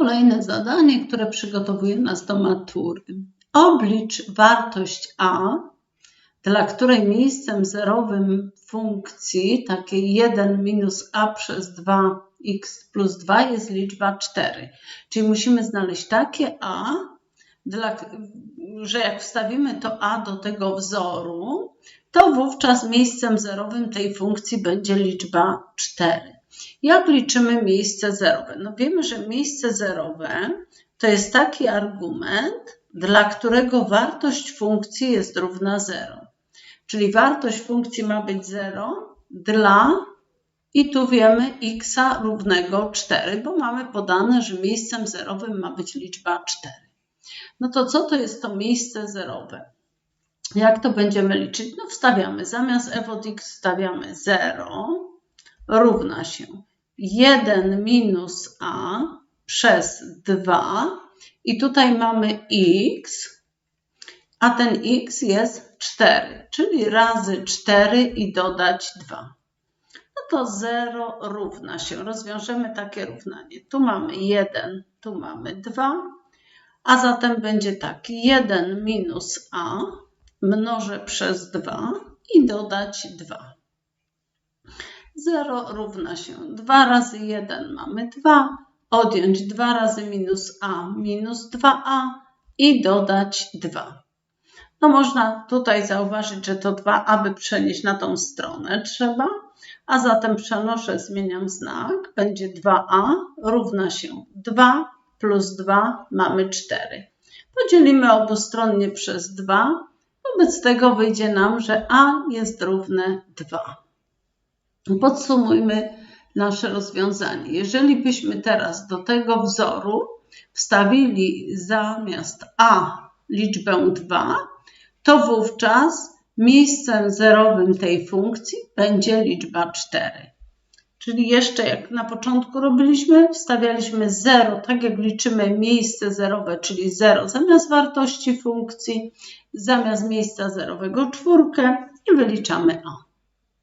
Kolejne zadanie, które przygotowuje nas do matury. Oblicz wartość a, dla której miejscem zerowym funkcji takiej 1 minus a przez 2x plus 2 jest liczba 4. Czyli musimy znaleźć takie a, dla, że jak wstawimy to a do tego wzoru, to wówczas miejscem zerowym tej funkcji będzie liczba 4. Jak liczymy miejsce zerowe? No wiemy, że miejsce zerowe to jest taki argument, dla którego wartość funkcji jest równa 0. Czyli wartość funkcji ma być 0 dla, i tu wiemy, x równego 4, bo mamy podane, że miejscem zerowym ma być liczba 4. No to co to jest to miejsce zerowe? Jak to będziemy liczyć? No wstawiamy, zamiast f od x wstawiamy 0, równa się 1 minus a przez 2 i tutaj mamy x, a ten x jest 4, czyli razy 4 i dodać 2. No to 0 równa się. Rozwiążemy takie równanie. Tu mamy 1, tu mamy 2, a zatem będzie tak 1 minus a mnożę przez 2 i dodać 2. 0 równa się 2 razy 1 mamy 2, odjąć 2 razy minus a minus 2a i dodać 2. No można tutaj zauważyć, że to 2 aby przenieść na tą stronę trzeba, a zatem przenoszę, zmieniam znak, będzie 2a równa się 2 plus 2 mamy 4. Podzielimy obustronnie przez 2, wobec tego wyjdzie nam, że a jest równe 2. Podsumujmy nasze rozwiązanie. Jeżeli byśmy teraz do tego wzoru wstawili zamiast a liczbę 2, to wówczas miejscem zerowym tej funkcji będzie liczba 4. Czyli jeszcze jak na początku robiliśmy, wstawialiśmy 0, tak jak liczymy miejsce zerowe, czyli 0 zamiast wartości funkcji, zamiast miejsca zerowego czwórkę i wyliczamy a.